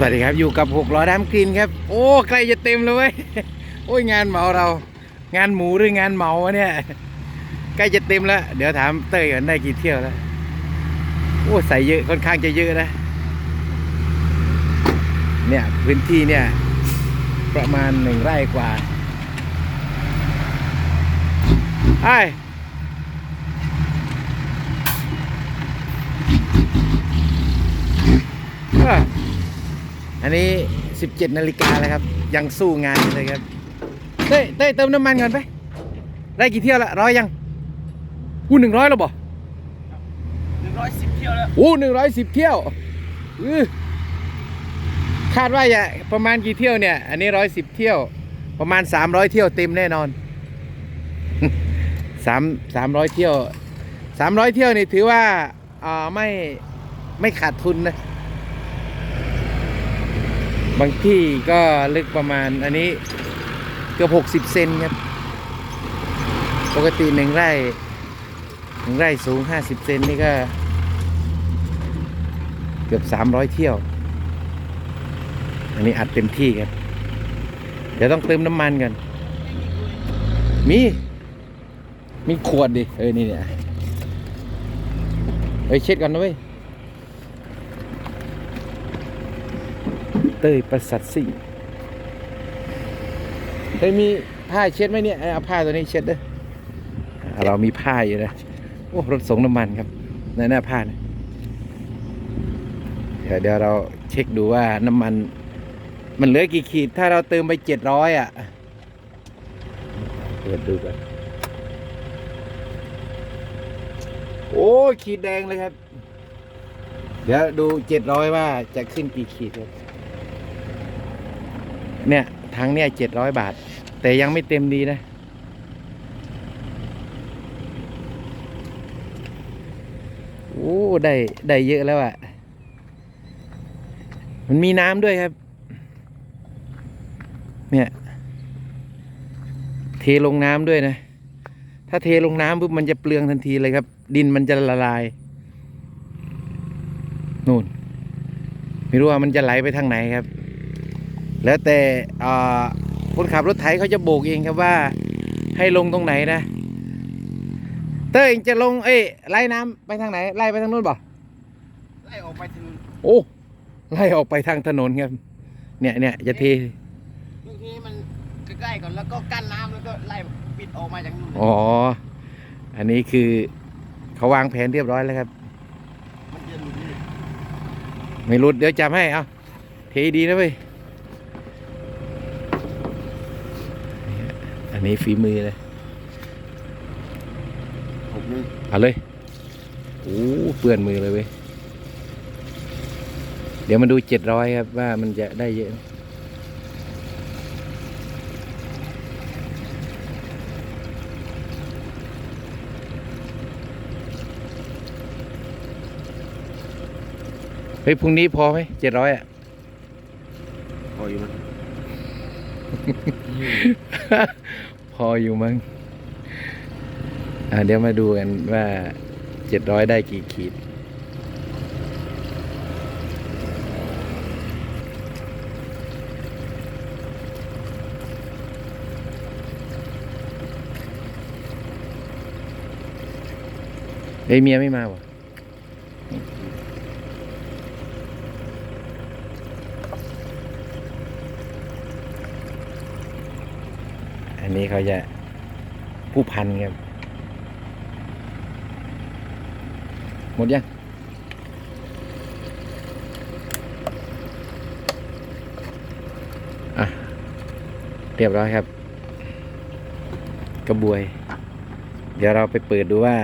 สวัสดีครับอยู่กับหกล้อดำกรีนครับ โอ้ใกล้จะเต็มแล้วเว้ยโอ้ยงานเหมาเรา งานหมูหรืองานเหมาวะเนี่ยใกล้จะเต็มแล้ว เดี๋ยวถามเต้ยก่อนได้กี่เที่ยวแล้วโอ้ใส่เยอะค่อนข้างจะเยอะนะเนี่ยพื้นที่เนี่ย ประมาณหนึ่งไร่กว่าไอ้อะ อันนี้ 17นาฬิกาแล้วครับ ยังสู้งานอยู่เลยครับ เต้ยเต้ยเติมน้ำมันก่อนไป ได้กี่เที่ยวละร้อยยังอู้หนึ่งร้อยแล้วบ่หนึ่งร้อยสิบเที่ยวแล้วอู้หนึ่งร้อยสิบเที่ยวอื้อคาดว่าจะประมาณกี่เที่ยวเนี่ย อันนี้ร้อยสิบเที่ยว ประมาณสามร้อยเที่ยวเต็มแน่นอนสามสามร้อยเที่ยวสามร้อยเที่ยวนี่ถือว่าอ่าไม่ไม่ขาดทุนนะ บางที่ก็ลึกประมาณอันนี้เกือบหกสิบเซนครับ ปกติหนึ่งไร่หนึ่งไร่สูงห้าสิบเซนนี่ก็ เกือบสามร้อยเที่ยว อันนี้อัดเต็มที่ครับ เดี๋ยวต้องเติมน้ำมันกัน มี มีขวดดิ เออ นี่เนี่ยเฮ้ยเช็ดก่อนนะเว้ย เต้ยประสัตสิงห์เฮ้ยมีผ้าเช็ดไหมเนี่ยเอาผ้าตัวนี้เช็ดเด้ออ่าเรามีผ้าอยู่นะโอ้รถส่งน้ำมันครับในหน้าผ้านะเดี๋ยวเดี๋ยวเราเช็คดูว่าน้ำมัน มันเหลือกี่ขีด ถ้าเราเติมไปเจ็ดร้อยอะเปิดดูกันโอ้ยขีดแดงเลยครับ เดี๋ยวดูเจ็ดร้อยว่าจะขึ้นกี่ขีดครับ เนี่ยทั้งเนี่ยเจ็ดร้อยบาท แต่ยังไม่เต็มดีนะโอ้ได้ได้เยอะแล้วอะ่ะ มันมีน้ำด้วยครับ เนี่ย เทลงน้ำด้วยนะ ถ้าเทลงน้ำปุ๊บมันจะเปลืองทันทีเลยครับ ดินมันจะละลายนู่น ไม่รู้ว่ามันจะไหลไปทางไหนครับ แล้วแต่อ่าคนขับรถไถเขาจะโบกเองครับว่าให้ลงตรงไหนนะ เต้ยจะลงเอ้ยไล่น้ำไปทางไหน ไล่ไปทางนู้นบ่ไล่ออกไปถึงโอ้ไล่ออกไปทางถนนครับ เนี่ยเนี่ยจะเทลูกนี้มันใกล้ๆก่อนแล้วก็กั้นน้ำแล้วก็ไล่ปิดออกมาจากนู่นอ๋ออันนี้คือเขาวางแผนเรียบร้อยแล้วครับมันจะหลุดนี่ไม่รุดเดี๋ยวจำให้เอาเทดีนะเว้ย อันนี้ฝีมือเลยผมนี่เอาเลยโอ้เปื้อนมือเลยเว้ยเดี๋ยวมาดูเจ็ดร้อยครับว่ามันจะได้เยอะไหมเฮ้ยพรุ่งนี้พอไหมเจ็ดร้อยอะ พออยู่มั้ง พออยู่มั้งเดี๋ยวมาดูกันว่าเจ็ดร้อยได้กี่ขีด เฮ้ยเมียไม่มาวะ อันนี้เขาจะผู้พันครับ หมดยังอะ เรียบร้อยครับ กระบวย เดี๋ยวเราไปเปิดดูว่า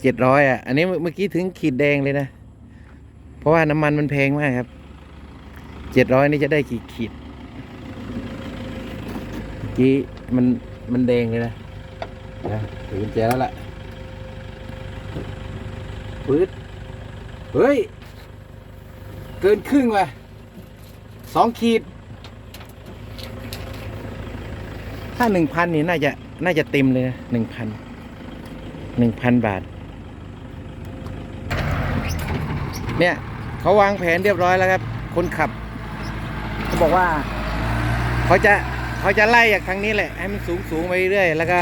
เจ็ดร้อยอะ อันนี้เมื่อกี้ถึงขีดแดงเลยนะ เพราะว่าน้ำมันมันแพงมากครับ เจ็ดร้อยนี่จะได้กี่ขีด กี้มันมันแดงเลยนะนะถือกุญแจแล้วล่ะปืดเฮ้ย เกินครึ่งว่ะสองขีด ถ้าหนึ่งพันนี่น่าจะน่าจะเต็มเลยนะหนึ่งพันหนึ่งพันบาท เนี่ยเขาวางแผนเรียบร้อยแล้วครับ คนขับ เขาบอกว่า เขาจะ เขาจะไล่จากทางนี้แหละ ให้มันสูงสูงไปเรื่อยแล้วก็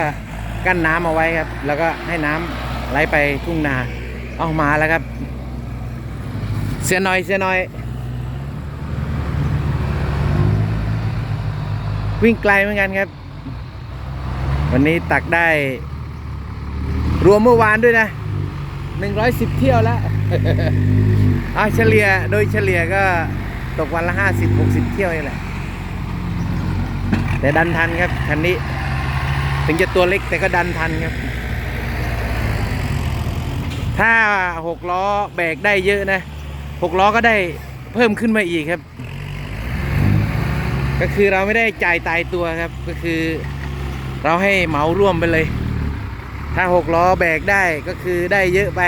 กั้นน้ำเอาไว้ครับ แล้วก็ให้น้ำไหลไปทุ่งนาเอามาแล้วครับ เสียหน่อยเสียหน่อย วิ่งไกลเหมือนกันครับ วันนี้ตักได้ รวมเมื่อวานด้วยนะ110เที่ยวแล้วเอาเฉลี่ยโดยเฉลี่ยก็ตกวันละ50 60เที่ยวนี่แหละ แต่ดันทันครับคันนี้ ถึงจะตัวเล็กแต่ก็ดันทันครับ ถ้าหกล้อแบกได้เยอะนะหกล้อก็ได้เพิ่มขึ้นมาอีกครับ ก็คือเราไม่ได้จ่ายตายตัวครับ ก็คือ เราให้เหมาร่วมไปเลย ถ้าหกล้อแบกได้ก็คือได้เยอะไป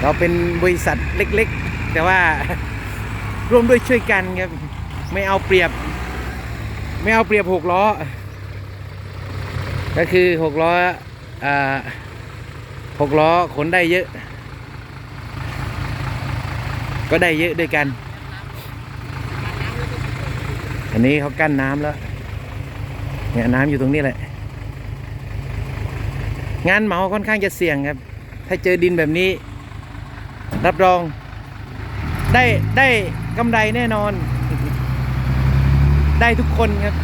เราเป็นบริษัทเล็กๆ แต่ว่าร่วมด้วยช่วยกันครับ ไม่เอาเปรียบ ไม่เอาเปรียบหกล้อ ก็คือหกล้ออ่าหกล้อขนได้เยอะ ก็ได้เยอะด้วยกัน อันนี้เขากั้นน้ำแล้วเนี่ยน้ำอยู่ตรงนี้แหละ งานเหมาค่อนข้างจะเสี่ยงครับ ถ้าเจอดินแบบนี้ รับรอง ได้ได้กำไรแน่นอน ได้ทุกคนครับ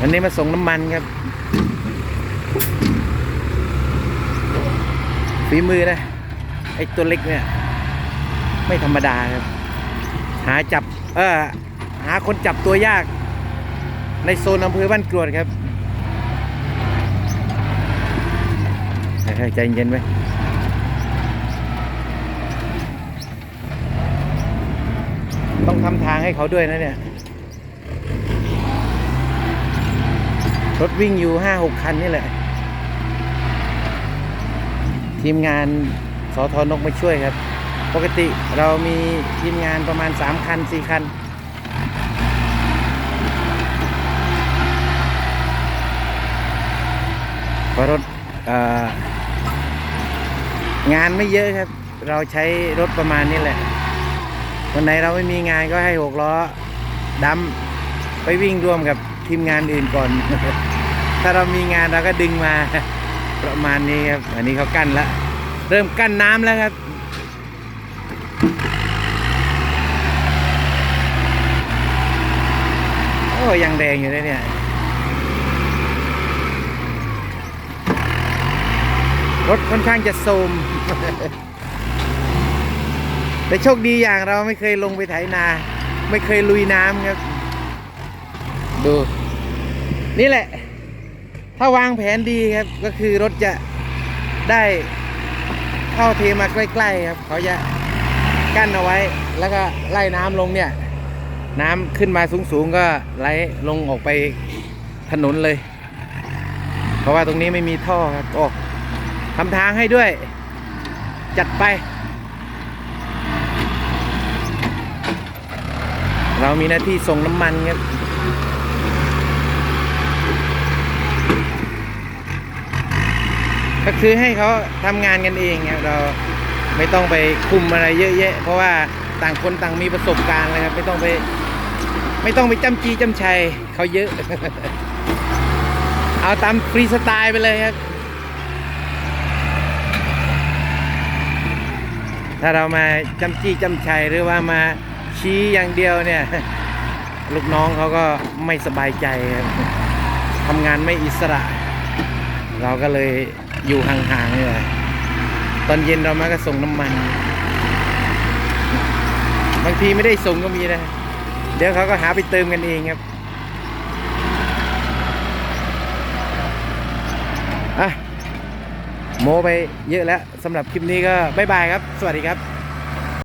วันนี้มาส่งน้ำมันครับฝีมือนะไอ้ตัวเล็กเนี่ย ไม่ธรรมดาครับ หาจับ เออหาคนจับตัวยาก ในโซนอำเภอบ้านกรวดครับใจเย็นไว้ต้องทำทางให้เขาด้วยนะเนี่ย รถวิ่งอยู่ห้าหกคันนี่แหละ ทีมงานสอทอนกมาช่วยครับ ปกติเรามีทีมงานประมาณ3คัน4คัน เพราะรถงานไม่เยอะครับ เราใช้รถประมาณนี้แหละ วันไหนเราไม่มีงานก็ให้หกล้อดำไปวิ่งร่วมกับทีมงานอื่นก่อน ถ้าเรามีงานเราก็ดึงมาประมาณนี้ครับ อันนี้เขากั้นแล้ว เริ่มกั้นน้ำแล้วครับโอ้ยังแดงอยู่เลยเนี่ย รถค่อนข้างจะโทมแต่โชคดีอย่างเราไม่เคยลงไปไถนา ไม่เคยลุยน้ำครับ ดู นี่แหละ ถ้าวางแผนดีครับ ก็คือรถจะได้เข้าเทมาใกล้ๆครับ เขาจะกั้นเอาไว้ แล้วก็ไล่น้ำลงเนี่ย น้ำขึ้นมาสูงๆก็ไหลลงออกไปถนนเลย เพราะว่าตรงนี้ไม่มีท่อครับโอ้ ทำทางให้ด้วย จัดไป เรามีหน้าที่ส่งน้ำมันครับก็คือให้เขาทำงานกันเองครับเราไม่ต้องไปคุมอะไรเยอะแยะ เพราะว่าต่างคนต่างมีประสบการณ์เลยครับ ไม่ต้องไป ไม่ต้องไปจำจีจำชัยเขาเยอะ เอาตามฟรีสไตล์ไปเลยครับ ถ้าเรามาจำจี้จำชัยหรือว่ามาชี้อย่างเดียวเนี่ย ลูกน้องเขาก็ไม่สบายใจทำงานไม่อิสระ เราก็เลยอยู่ห่างๆนี่แหละตอนเย็นเรามาก็ส่งน้ำมัน บางทีไม่ได้ส่งก็มีนะ เดี๋ยวเขาก็หาไปเติมกันเองครับ อะ โมไปเยอะแล้วสำหรับคลิปนี้ก็บ๊ายบายครับ สวัสดีครับ